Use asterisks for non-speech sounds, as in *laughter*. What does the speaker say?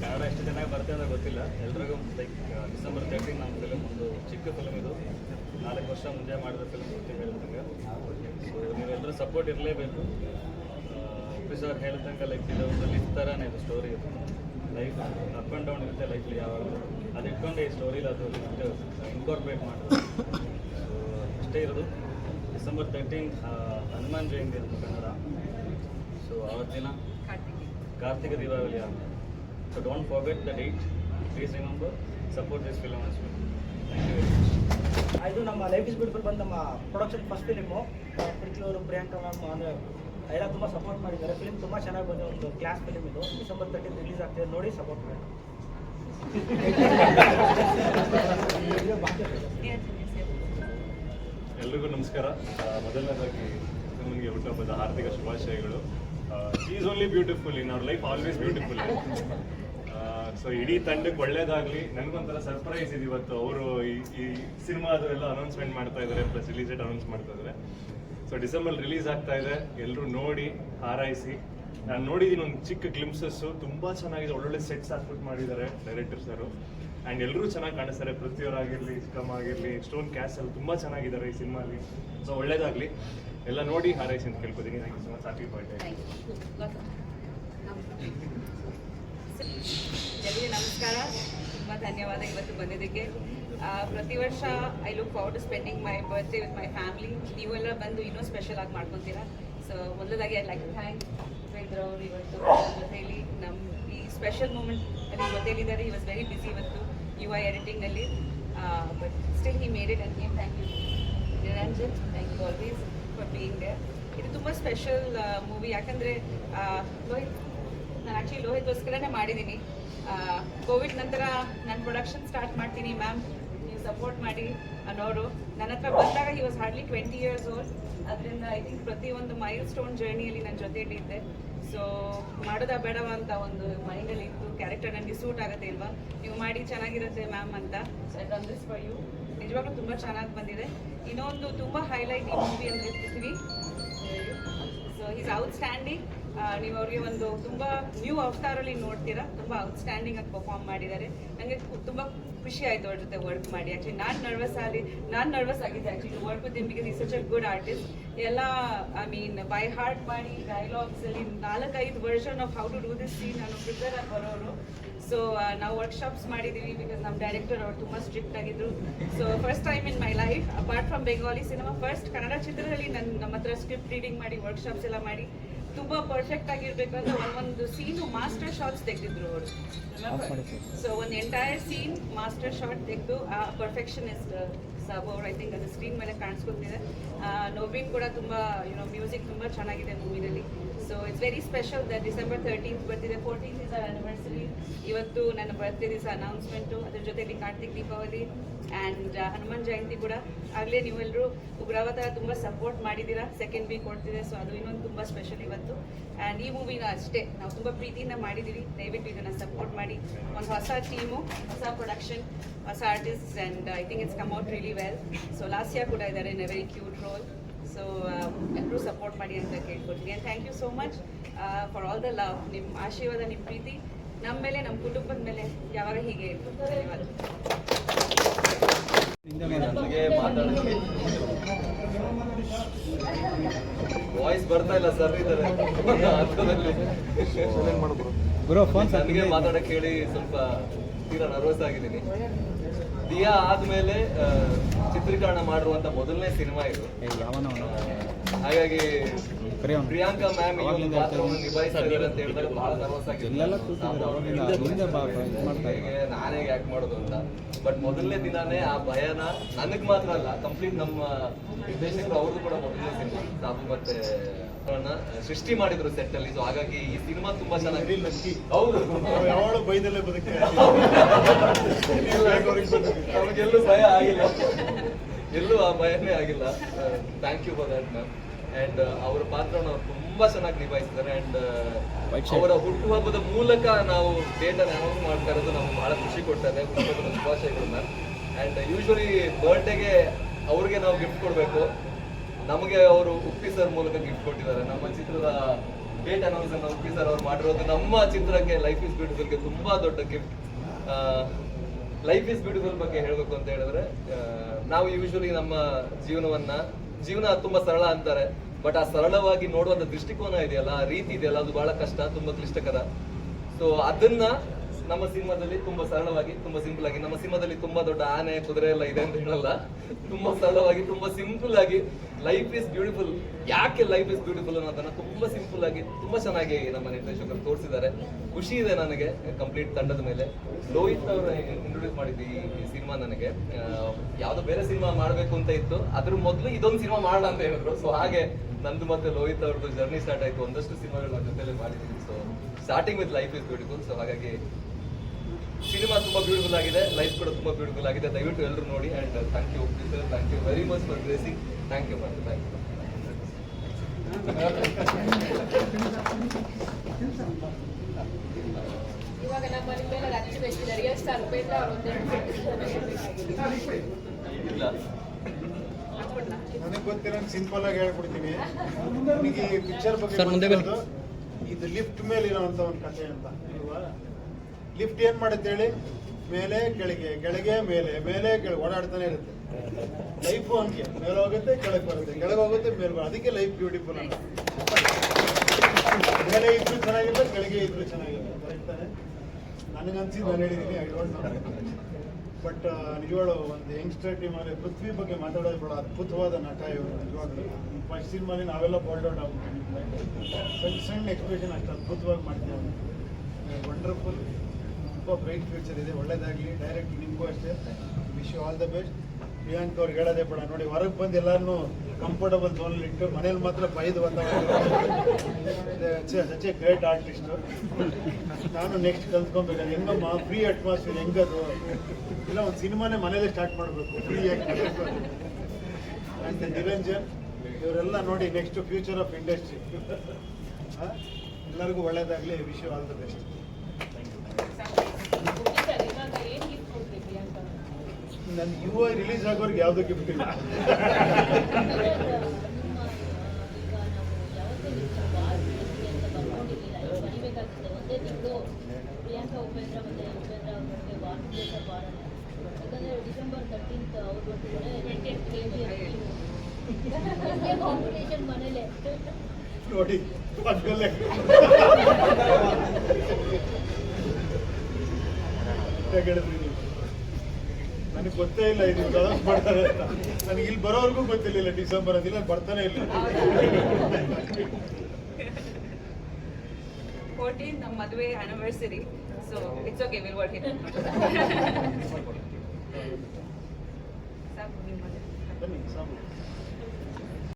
ಕನ್ನಡ ಎಷ್ಟು ಚೆನ್ನಾಗಿ ಬರ್ತದೆ ಅಂತ ಗೊತ್ತಿಲ್ಲ. ಎಲ್ರಿಗೂ ಲೈಕ್ ಡಿಸೆಂಬರ್ ತರ್ಟೀನ್ ನಮ್ಮ ಫಿಲಮ್ ಒಂದು ಚಿಕ್ಕ ಫಿಲಮ್ ಇದು. ನಾಲ್ಕು ವರ್ಷ ಮುಂದೆ ಮಾಡಿದ ಫಿಲಮ್ ಅಂತ ಹೇಳ್ದಂಗೆ ಸೊ ನೀವೆಲ್ಲರೂ ಸಪೋರ್ಟ್ ಇರಲೇಬೇಕು. ಆಫೀಸರ್ ಹೇಳ್ದಂಗೆ ಲೈಕ್ ಇದು ಒಂದು ಲಿಫ್ಟ್ ಥರನೇ ಇದು ಸ್ಟೋರಿ ಇದು. ಲೈಫ್ ಅಪ್ ಆ್ಯಂಡ್ ಡೌನ್ ಇರುತ್ತೆ ಲೈಫ್ಲಿ ಯಾವಾಗ ಅದು ಇಟ್ಕೊಂಡು ಈ ಸ್ಟೋರಿಲಿ ಅದು ಲಿಫ್ಟ್ ಇನ್ಕಾರ್ಪೊರೇಟ್ ಮಾಡೋದು ಅಷ್ಟೇ ಇರೋದು. ಡಿಸೆಂಬರ್ ತರ್ಟೀನ್ ಹನುಮಾನ್ ಜಯಂತಿ ಅಂತ ಕನ್ನಡ. ಸೊ ಅವತ್ತಿನ Karthika Deepavali so don't forget the date please remember support this film as well thank you very much ಇದು ನಮ್ಮ ಲೈಫ್ ಇಸ್ ಬ್ಯೂಟಿಫುಲ್ ಬಂದು ನಮ್ಮ ಪ್ರೊಡಕ್ಷನ್ ಫಸ್ಟ್ ಫಿಲಿಮು ಪ್ರೀತಿಯವರು ಪ್ರಿಯಾಂಕಾ ಮ್ಯಾಮ್ ಅಂದರೆ ಎಲ್ಲ ತುಂಬ ಸಪೋರ್ಟ್ ಮಾಡಿದ್ದಾರೆ. ಫಿಲಿಮ್ ತುಂಬ ಚೆನ್ನಾಗಿ ಬಂದಿದೆ ಒಂದು ಕ್ಲಾಸ್ ಫಿಲಿಮ್ ಇದು. ಡಿಸೆಂಬರ್ ತರ್ಟೀನ್ ರಿಲೀಸ್ ಆಗ್ತಿದೆ ನೋಡಿ ಸಪೋರ್ಟ್ ಮಾಡಿ. *laughs* ಎಲ್ರಿಗೂ ನಮಸ್ಕಾರ. ಮೊದಲನೇದಾಗಿ ನಿಮಗೆ ಹುಟ್ಟುಹಬ್ಬದ ಹಾರ್ದಿಕ ಶುಭಾಶಯಗಳು. ಈಸ್ ಓನ್ಲಿ ಬ್ಯೂಟಿಫುಲ್ ಇನ್ ಅವ್ರ ಲೈಫ್ ಆಲ್ವೇಸ್ ಬ್ಯೂಟಿಫುಲ್ ಸೊ ಇಡೀ ತಂಡಕ್ಕೆ ಒಳ್ಳೇದಾಗಲಿ. ನನಗೊಂಥರ ಸರ್ಪ್ರೈಸ್ ಇದೆ ಇವತ್ತು. ಅವರು ಈ ಈ ಸಿನಿಮಾದು ಎಲ್ಲ ಅನೌನ್ಸ್ಮೆಂಟ್ ಮಾಡ್ತಾ ಇದ್ದಾರೆ ಪ್ಲಸ್ ರಿಲೀಸ್ ಡೇಟ್ ಅನೌನ್ಸ್ ಮಾಡ್ತಾ ಇದ್ದಾರೆ ಸೊ ಡಿಸೆಂಬರ್ ರಿಲೀಸ್ ಆಗ್ತಾ ಇದೆ. ಎಲ್ಲರೂ ನೋಡಿ ಹಾರೈಸಿ. ನಾನು ನೋಡಿದ್ದೀನಿ ಒಂದು ಚಿಕ್ಕ ಗ್ಲಿಮ್ಸಸ್ಸು ತುಂಬ ಚೆನ್ನಾಗಿದೆ. ಒಳ್ಳೊಳ್ಳೆ ಸೆಟ್ಸ್ ಹಾಕ್ಬಿಟ್ಟು ಮಾಡಿದ್ದಾರೆ ಡೈರೆಕ್ಟರ್ ಸರು ಆ್ಯಂಡ್ ಎಲ್ಲರೂ ಚೆನ್ನಾಗಿ ಕಾಣಿಸ್ತಾರೆ. ಪೃಥ್ವಿಯವರಾಗಿರಲಿ ಇಸ್ಕಮ್ ಆಗಿರಲಿ ಸ್ಟೋನ್ ಕ್ಯಾಸ್ ಅಲ್ಲಿ ತುಂಬ ಚೆನ್ನಾಗಿದ್ದಾರೆ ಈ ಸಿನಿಮಾಲಿ ಸೊ ಒಳ್ಳೇದಾಗಲಿ. ಎಲ್ಲ ನೋಡಿ ಹಾರೈಸಿ ಅಂತ ಕೇಳ್ಕೊತೀನಿ. Thank you so much happy birthday ನಮಸ್ಕಾರ. ತುಂಬ ಧನ್ಯವಾದ ಇವತ್ತು ಬಂದಿದ್ದಕ್ಕೆ. ಪ್ರತಿ ವರ್ಷ I look forward to spending my birthday with my family ನೀವೆಲ್ಲ ಬಂದು ಇನ್ನೂ ಸ್ಪೆಷಲ್ ಆಗಿ ಮಾಡ್ಕೊತೀರಾ? ಸೊ ಮೊದಲದಾಗಿ ಐ ಲೈಕ್ ಥ್ಯಾಂಕ್ ವೇದ್ರ ಅವರು ಇವತ್ತು ಜೊತೆಯಲ್ಲಿ ನಮ್ಮ ಈ ಸ್ಪೆಷಲ್ ಮೂಮೆಂಟ್ ಅಲ್ಲಿ ಜೊತೆಯಲ್ಲಿದ್ದಾರೆ ಈ ವಾಸ್ ವೆರಿ ಬಿಸಿ ಇವತ್ತು you I ಎಡಿಟಿಂಗ್ನಲ್ಲಿ but still he made it and thank you Niranjan thank you always for being there ಇದು ತುಂಬ ಸ್ಪೆಷಲ್ ಮೂವಿ ಯಾಕಂದರೆ ಲೋಹಿತ್, ನಾನು ಆ್ಯಕ್ಚುಲಿ ಲೋಹಿತ್ಗೋಸ್ಕರನೇ ಮಾಡಿದ್ದೀನಿ ಕೋವಿಡ್ ನಂತರ ನಾನು ಪ್ರೊಡಕ್ಷನ್ ಸ್ಟಾರ್ಟ್ ಮಾಡ್ತೀನಿ ಮ್ಯಾಮ್ ನೀವು ಸಪೋರ್ಟ್ ಮಾಡಿ ಅನ್ನೋರು. ನನ್ನ ಹತ್ರ ಬಂದಾಗ he was hardly twenty years old ಅದರಿಂದ ಐ ಥಿಂಕ್ ಪ್ರತಿಯೊಂದು ಮೈಲ್ ಸ್ಟೋನ್ ಜರ್ನಿಯಲ್ಲಿ ನನ್ನ ಜೊತೆಯಲ್ಲಿ ಇದ್ದೆ. ಸೊ ಮಾಡೋದಾ ಬೇಡವಾ ಅಂತ ಒಂದು ಮೈಂಡಲ್ಲಿ ಇತ್ತು. ಕ್ಯಾರೆಕ್ಟರ್ ನನಗೆ ಸೂಟ್ ಆಗುತ್ತೆ ಇಲ್ವಾ? ನೀವು ಮಾಡಿ ಚೆನ್ನಾಗಿರುತ್ತೆ ಮ್ಯಾಮ್ ಅಂತ. ಐ ದಿಸ್ ಫಾರ್ ಯು ನಿಜವಾಗ್ಲೂ ತುಂಬ ಚೆನ್ನಾಗಿ ಬಂದಿದೆ. ಇನ್ನೊಂದು ತುಂಬ ಹೈಲೈಟ್ ಈ ಮೂವಿ ಅಂತ ಇರ್ತಿದ್ವಿ ಸೊ ಈಸ್ ಔಟ್ಸ್ಟ್ಯಾಂಡಿಂಗ್ ನೀವು ಅವ್ರಿಗೆ ಒಂದು ತುಂಬ ನ್ಯೂ ಅವತಾರಲ್ಲಿ ನೋಡ್ತೀರಾ, ತುಂಬ ಔಟ್ಸ್ಟ್ಯಾಂಡಿಂಗ್ ಆಗಿ ಪರ್ಫಾರ್ಮ್ ಮಾಡಿದ್ದಾರೆ. ನನಗೆ ತುಂಬ ಖುಷಿ ಆಯ್ತು ಅವ್ರ ಜೊತೆ ವರ್ಕ್ ಮಾಡಿ. ಆಕ್ಚುಲಿ ನಾನು ನರ್ವಸ್ ಆಗಿ, ನಾನು ನರ್ವಸ್ ಆಗಿದ್ದೆ. ಆ್ಯಕ್ಚುಲಿ ವರ್ಕ್ ವಿತ್ ಈ ಸಚ್ ಅ ಗುಡ್ ಆರ್ಟಿಸ್ಟ್ ಎಲ್ಲ ಐ ಮೀನ್ ಬೈ ಹಾರ್ಟ್ ಮಾಡಿ ಡೈಲಾಗ್ಸಲ್ಲಿ ನಾಲ್ಕೈದು version of how to do this scene ನಾನು ಪ್ರಿಪೇರ್ ಆಗಿ ಬರೋರು. ಸೊ ನಾವು ವರ್ಕ್ಶಾಪ್ಸ್ ಮಾಡಿದ್ದೀವಿ ಬಿಕಾಸ್ ನಮ್ಮ ಡೈರೆಕ್ಟರ್ ಅವರು ತುಂಬ ಸ್ಟ್ರಿಕ್ಟ್ ಆಗಿದ್ರು. So first time in my life apart from Bengali cinema first Kannada ಚಿತ್ರದಲ್ಲಿ ನನ್ನ ನಮ್ಮ ಹತ್ರ ಸ್ಕ್ರಿಪ್ಟ್ ರೀಡಿಂಗ್ ಮಾಡಿ ವರ್ಕ್ಶಾಪ್ಸ್ ಎಲ್ಲ ಮಾಡಿ. ತುಂಬ ಪರ್ಫೆಕ್ಟ್ ಆಗಿರ್ಬೇಕು ಅಂತ ಒಂದೊಂದು ಸೀನು ಮಾಸ್ಟರ್ ಶಾಟ್ಸ್ ತೆಗೆದಿದ್ರು ಅವರು. ಸೊ ಒಂದು ಎಂಟೈರ್ ಸೀನ್ ಮಾಸ್ಟರ್ ಶಾಟ್ ತೆಗೆದು ಆ ಪರ್ಫೆಕ್ಷನಿಸ್ಟ್ ಸಾಬ್ ಅವರು ಐ ಥಿಂಕ್ ಅದು ಸ್ಕ್ರೀನ್ ಮೇಲೆ ಕಾಣಿಸ್ಕೊತಿದೆ. ನೋವಿನ್ ಕೂಡ ತುಂಬಾ ಯುನೋ ಮ್ಯೂಸಿಕ್ ತುಂಬಾ ಚೆನ್ನಾಗಿದೆ ಮೂವಿನಲ್ಲಿ so it's very special the December thirteenth ಬರ್ತಿದೆ ಫೋರ್ಟೀನ್ ಇಸ್ ಆನಿವರ್ಸರಿ ಇವತ್ತು ನನ್ನ ಬರ್ತ್ಡೇ ದಿವಸ ಅನೌನ್ಸ್ಮೆಂಟು ಅದ್ರ ಜೊತೆಲಿ ಕಾರ್ತಿಕ್ ದೀಪಾವಳಿ ಆ್ಯಂಡ್ ಹನುಮಾನ್ ಜಯಂತಿ ಕೂಡ. ಆಗಲೇ ನೀವೆಲ್ಲರೂ ಉಗ್ರಾವತಾರ ತುಂಬ ಸಪೋರ್ಟ್ ಮಾಡಿದ್ದೀರಾ? ಸೆಕೆಂಡ್ ವೀಕ್ ಕೊಡ್ತಿದೆ ಸೊ ಅದು ಇನ್ನೊಂದು ತುಂಬ ಸ್ಪೆಷಲ್ ಇವತ್ತು. ಆ್ಯಂಡ್ ಈ ಮೂವಿನ ಅಷ್ಟೇ, ನಾವು ತುಂಬ ಪ್ರೀತಿಯಿಂದ ಮಾಡಿದ್ದೀವಿ. ದಯವಿಟ್ಟು ಇದನ್ನು ಸಪೋರ್ಟ್ ಮಾಡಿ. ಒಂದು ಹೊಸ ಟೀಮು ಹೊಸ ಪ್ರೊಡಕ್ಷನ್ ಹೊಸ artist and I think it's come out really well so Lasya ಕೂಡ ಇದ್ದಾರೆ in a very cute role so ಎಲ್ಲರೂ ಸಪೋರ್ಟ್ ಮಾಡಿ ಅಂತ ಕೇಳ್ಕೊಡ್ತೀನಿ and thank you so much for all the love ನಿಮ್ಮ ಆಶೀರ್ವಾದ ನಿಮ್ಮ ಪ್ರೀತಿ. ನಮ್ಮ ಮೇಲೆ ನಮ್ಮ ಕುಟುಂಬದ ಮೇಲೆ ಯಾವಾಗ ಹೀಗೆ ಧನ್ಯವಾದ. ವಾಯ್ಸ್ ಬರ್ತಾ ಇಲ್ಲ ಸರ್ ಇದ್ದಾರೆ. ಬ್ರೋ ಫೋನ್ ನನಗೆ ಮಾತಾಡಕ್ಕೆ ಹೇಳಿ ಸ್ವಲ್ಪ ತೀರಾ ನರ್ವಸ್ ಆಗಿದ್ದೀನಿ. ದಿಯಾ ಆದ್ಮೇಲೆ ಚಿತ್ರೀಕರಣ ಮಾಡಿರುವಂತ ಮೊದಲನೇ ಸಿನಿಮಾ ಇದು. ಹಾಗಾಗಿ ಪ್ರಿಯಾಂಕಾ ಮ್ಯಾಮ್ ಈ ಒಂದು ಪಾತ್ರವನ್ನು ನಿಭಾಯಿಸ್ತಾ ಅಂತ ಹೇಳಿದಾಗ ಬಹಳ ನರ್ವಸ್ ನಾನೇ ಯಾಕೆ ಮಾಡೋದು ಅಂತ. ಬಟ್ ಮೊದಲನೇ ದಿನಾನೇ ಆ ಭಯನ ನನಗ್ ಮಾತ್ರ ಅಲ್ಲ ಕಂಪ್ಲೀಟ್ ನಮ್ಮ ನಿರ್ದೇಶಕರು ಅವ್ರದ್ದು ಕೂಡ ಮೊದಲನೇ ಸಿನಿಮಾ. ಸಾಬು ಮತ್ತೆ ಸೃಷ್ಟಿ ಮಾಡಿದ್ರು ಸೆಟ್ ಅಲ್ಲಿ. ಸೊ ಹಾಗಾಗಿ ಈ ಸಿನಿಮಾ ತುಂಬಾ ಚೆನ್ನಾಗಿ ಹೌದು. ಯಾವಾಗಲೂ ಬೈದಲ್ಲೇ ಬದುಕಿ ನಮಗೆಲ್ಲೂ ಭಯ ಆಗಿಲ್ಲ. ಎಲ್ಲೂ ಆ ಭಯನೇ ಆಗಿಲ್ಲ. Thank you for that ma'am and ಅವರ ಪಾತ್ರವನ್ನು ಅವ್ರು ತುಂಬಾ ಚೆನ್ನಾಗಿ ನಿಭಾಯಿಸಿದ್ದಾರೆ. ಅಂಡ್ ಅವರ ಹುಟ್ಟುಹಬ್ಬದ ಮೂಲಕ ನಾವು ಡೇಟ್ ಅನ್ನು ಅನೌನ್ಸ್ ಮಾಡ್ತಾ ಇರೋದು ನಮ್ಗೆ ಬಹಳ ಖುಷಿ ಕೊಡ್ತದೆ ಹುಟ್ಟುಹಬ್ಬದ ಶುಭಾಶಯಗಳು ಮ್ಯಾಮ್ ಅಂಡ್ ಯೂಶ್ವಲಿ ಬರ್ಡೇಗೆ ಅವ್ರಿಗೆ ನಾವು ಗಿಫ್ಟ್ ಕೊಡಬೇಕು. ನಮಗೆ ಅವರು ಉಪ್ಪಿ ಸರ್ ಮೂಲಕ ಗಿಫ್ಟ್ ಕೊಟ್ಟಿದ್ದಾರೆ. ನಮ್ಮ ಚಿತ್ರದ ಡೇಟ್ ಅನೌನ್ಸ್ ಅನ್ನು ಉಪ್ಪಿ ಸರ್ ಅವ್ರು ಮಾಡಿರೋದು ನಮ್ಮ ಚಿತ್ರಕ್ಕೆ ಲೈಫ್ ಇಸ್ ಬ್ಯೂಟಿಫುಲ್ಗೆ ತುಂಬಾ ದೊಡ್ಡ ಗಿಫ್ಟ್ ಲೈಫ್ ಇಸ್ ಬ್ಯೂಟಿಫುಲ್ ಬಗ್ಗೆ ಹೇಳಬೇಕು ಅಂತ ಹೇಳಿದ್ರೆ ನಾವು ಯೂಶಲಿ ನಮ್ಮ ಜೀವನವನ್ನ, ಜೀವನ ತುಂಬಾ ಸರಳ ಅಂತಾರೆ ಬಟ್ ಆ ಸರಳವಾಗಿ ನೋಡುವಂತ ದೃಷ್ಟಿಕೋನ ಇದೆಯಲ್ಲ, ಆ ರೀತಿ ಇದೆಯಲ್ಲ, ಅದು ಬಹಳ ಕಷ್ಟ, ತುಂಬಾ ಕ್ಲಿಷ್ಟಕರ. ಸೊ ಅದನ್ನ ನಮ್ಮ ಸಿನಿಮಾದಲ್ಲಿ ತುಂಬಾ ಸರಳವಾಗಿ, ತುಂಬಾ ಸಿಂಪಲ್ ಆಗಿ, ನಮ್ಮ ಸಿನಿಮಾದಲ್ಲಿ ತುಂಬಾ ದೊಡ್ಡ ಆನೆ, ಕುದುರೆ ಎಲ್ಲ ಇದೆ ಅಂತ ಹೇಳಲ್ಲ. ತುಂಬಾ ಸರಳವಾಗಿ, ತುಂಬಾ ಸಿಂಪಲ್ ಆಗಿ ಲೈಫ್ ಇಸ್ ಬ್ಯೂಟಿಫುಲ್ ಯಾಕೆ ಲೈಫ್ ಇಸ್ ಬ್ಯೂಟಿಫುಲ್ ಅನ್ನೋದನ್ನ ತುಂಬಾ ಸಿಂಪಲ್ ಆಗಿ, ತುಂಬಾ ಚೆನ್ನಾಗಿ ನಮ್ಮ ನಿರ್ದೇಶಕರು ತೋರಿಸಿದ್ದಾರೆ. ಖುಷಿ ಇದೆ ನನಗೆ ಕಂಪ್ಲೀಟ್ ತಂಡದ ಮೇಲೆ. ಲೋಹಿತ್ ಅವರು ಇಂಟ್ರೊಡ್ಯೂಸ್ ಮಾಡಿದ್ದು ಈ ಸಿನಿಮಾ ನನಗೆ. ಯಾವ್ದೋ ಬೇರೆ ಸಿನಿಮಾ ಮಾಡ್ಬೇಕು ಅಂತ ಇತ್ತು. ಅದ್ರ ಮೊದಲು ಇದೊಂದು ಸಿನಿಮಾ ಮಾಡೋಣ ಅಂತ ಹೇಳಿದ್ರು. ಸೊ ಹಾಗೆ ನಂದು ಮತ್ತೆ ಲೋಹಿತ್ ಅವ್ರದ್ದು ಜರ್ನಿ ಸ್ಟಾರ್ಟ್ ಆಯ್ತು. ಒಂದಷ್ಟು ಸಿನಿಮಾಗಳು ನನ್ನ ಜೊತೆಲೆ ಮಾಡಿದ್ದೀನಿ. So starting with life is beautiful so ಹಾಗಾಗಿ ಸಿನಿಮಾ ತುಂಬಾ ಬ್ಯೂಟಿಫುಲ್ ಆಗಿದೆ ಲೈಫ್ ಕೂಡ ತುಂಬಾ ಬ್ಯೂಟಿಫುಲ್ ಆಗಿದೆ. ದಯವಿಟ್ಟು ಎಲ್ಲರೂ ನೋಡಿ and thank you sir thank you very much for gracing thank you ಮತ್ತೆ ಥ್ಯಾಂಕ್ ಯು ಇವಾಗ ನಮ್ಮ ಮೇಲೆ ರಚ್ಚು ಬೆಚ್ಚಿದ ರಿಯಲ್ ಸ್ಟಾರ್ ಉಪೇಂದ್ರ ಅವರು ಇಲ್ಲ. ನನಗೆ ಗೊತ್ತಿರೋ ಸಿಂಪಲ್ ಆಗಿ ಹೇಳ್ಬಿಡ್ತೀನಿ *laughs* ನನಗೆ ಈ ಪಿಕ್ಚರ್ ಬಗ್ಗೆ ಇದು ಲಿಫ್ಟ್ ಮೇಲೆ ಇರೋವಂಥ ಒಂದು ಕಥೆ ಅಂತ. ಲಿಫ್ಟ್ ಏನ್ ಮಾಡುತ್ತೆ ಹೇಳಿ? ಮೇಲೆ, ಕೆಳಗೆ ಕೆಳಗೆ, ಮೇಲೆ ಮೇಲೆ, ಕೆಳಗೆ, ಓಡಾಡ್ತಾನೆ ಇರುತ್ತೆ. ಲೈಫು ಹಂಗೆ. ಮೇಲೆ ಹೋಗುತ್ತೆ, ಕೆಳಗೆ ಬರುತ್ತೆ. ಕೆಳಗೆ ಹೋಗುತ್ತೆ, ಮೇಲೆ ಬರುತ್ತೆ. ಅದಕ್ಕೆ ಲೈಫ್ ಬ್ಯೂಟಿಫುಲ್ ಅಂತ ಮೇಲೆ ಇದ್ರು ಚೆನ್ನಾಗಿಲ್ಲ ಕೆಳಗೆ ಇದ್ರು ಚೆನ್ನಾಗಿಲ್ಲ ಕರೆಕ್ಟ್ ತಾನೆ? ನನಗನ್ಸಿದ್ದು ನಾನು ಹೇಳಿದ್ದೀನಿ ಐ ಡೋಂಟ್ ನೋ ಬಟ್ ನಿಜವಾಳು ಒಂದು ಯಂಗ್ಸ್ಟರ್ ಟೀಮ್ ಅಲ್ಲಿ ಪೃಥ್ವಿ ಬಗ್ಗೆ ಮಾತಾಡೋದು ಬಹಳ ಅದ್ಭುತವಾದ ನಟ ಇವರು ನಿಜವಾಗ್ಲು. ಫಸ್ಟ್ ಸಿನಿಮಾಲಿ ನಾವೆಲ್ಲ ಬೋಲ್ಡ್ ಔಟ್ ಆಗ್ಬಿಟ್ಟು ಸಣ್ಣ ಸಣ್ಣ ಎಕ್ಸ್ಪ್ರೆಷನ್ ಅಷ್ಟು ಅದ್ಭುತವಾಗಿ ಮಾಡ್ತೀವಿ ವಂಡರ್ಫುಲ್ ತುಂಬ ಬ್ರೈಟ್ ಫ್ಯೂಚರ್ ಇದೆ. ಒಳ್ಳೇದಾಗಲಿ ಡೈರೆಕ್ಟ್ ನಿಮಗೂ ಅಷ್ಟೇ. Wish all the best Priyank ಅವ್ರಿಗೆ ಹೇಳೋದೇ ಬೇಡ. ನೋಡಿ, ಹೊರಗೆ ಬಂದು ಎಲ್ಲರನ್ನೂ ಕಂಫರ್ಟಬಲ್ ಝೋನಲ್ಲಿ ಇಟ್ಟು, ಮನೇಲಿ ಮಾತ್ರ ಬೈದು ಸಚ್ ಎ ಗ್ರೇಟ್ ಆರ್ಟಿಸ್ಟು ನಾನು ನೆಕ್ಸ್ಟ್ ಕಲ್ತ್ಕೊಬೇಕು ಹೆಂಗಮ್ಮ ಫ್ರೀ ಅಟ್ಮಾಸ್ಫಿಯರ್ ಹೆಂಗದು? ಇಲ್ಲ, ಒಂದು ಸಿನಿಮಾನೇ ಮನೇಲೆ ಸ್ಟಾರ್ಟ್ ಮಾಡಬೇಕು. ಫ್ರೀ ಆ್ಯಂಡ್ ನಿರಂಜನ್, ಇವರೆಲ್ಲ ನೋಡಿ ನೆಕ್ಸ್ಟ್ ಫ್ಯೂಚರ್ ಆಫ್ ಇಂಡಸ್ಟ್ರಿ ಎಲ್ಲರಿಗೂ ಒಳ್ಳೇದಾಗಲಿ. ವಿಶ್ ಆಲ್ ದ ಬೆಸ್ಟ್ ನನ್ನ ಯುವ ರಿಲೀಸ್ ಆಗೋರ್ಗೆ ಯಾವುದೂ ಗಿಫ್ಟ್ ಇಲ್ಲ ಒಂದೇ ತಿಂಗಳು ಪ್ರಿಯಾಂಕಾ ಉಪೇಂದ್ರ ಮತ್ತೆ ಉಪೇಂದ್ರ ಅವರಿಗೆ ವಾರ್ಷಿಕ ಬಾರಣ ಯಾಕಂದ್ರೆ ಡಿಸೆಂಬರ್ ತರ್ಟೀನ್ತ್ ಅವ್ರು ಬರ್ತಿದ್ದಾರೆ ಕಾಂಪಿಟೇಷನ್ ಮನೇಲೆ ನೋಡಿ ಪಕ್ಕದಲ್ಲೇ ಹೇಳಿದ್ರಿ ನೀವು ನನಗೆ ಗೊತ್ತೇ ಇಲ್ಲ ಇದು ಬರ್ತಾರೆ ಮಾಡ್ತಾರೆ ಅಂತ. ನನಗೆ ಇಲ್ಲಿ ಬರೋವರೆಗೂ ಗೊತ್ತಿರಲಿಲ್ಲ ಡಿಸೆಂಬರ್ ಅದಿಲ್ಲ ಬರ್ತಾನೆ ಇಲ್ಲ. ಫೋರ್ಟೀನ್ ನಮ್ಮ ಮದುವೆ anniversary so it's okay will work it ಬನ್ನಿ ಸಾಕು.